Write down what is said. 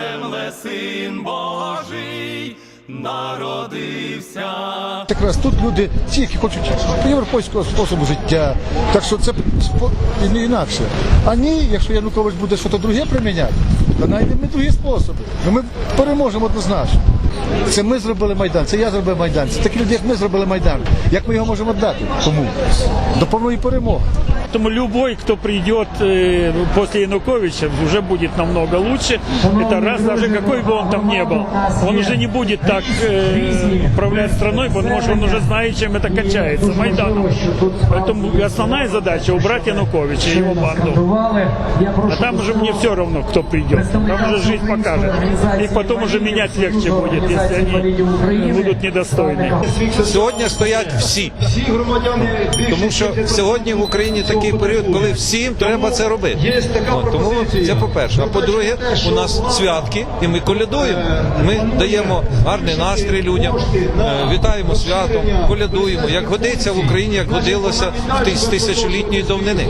земле син Божий народився. Якраз тут люди, ті, які хочуть європейського способу життя. Так що це і не інакше. А ні, якщо Янукович буде щось друге приміняти, то знайдемо другі способи. Ну, ми переможемо однозначно. Це ми зробили Майдан, це я зробив Майдан. Це такі люди, як ми зробили Майдан. Як ми його можемо дати? Кому? До повної перемоги. Поэтому любой, кто придет э, после Януковича, уже будет намного лучше. Это раз, даже какой бы он там ни был. Он уже не будет так э, управлять страной, потому что он уже знает, чем это кончается. Майданом. Поэтому основная задача убрать Януковича и его банду. А там уже мне все равно, кто придет. Там уже жизнь покажет. Их потом уже менять легче будет, если они э, будут недостойны. Сьогодні стоять всі. Тому що сьогодні в Україні такий період, коли всім треба це робити. От, тому це по-перше. А по-друге, у нас святки, і ми колядуємо. Ми даємо гарний настрій людям, е, вітаємо святом, колядуємо, як годиться в Україні, як годилося в тис- тисячолітньої давнини.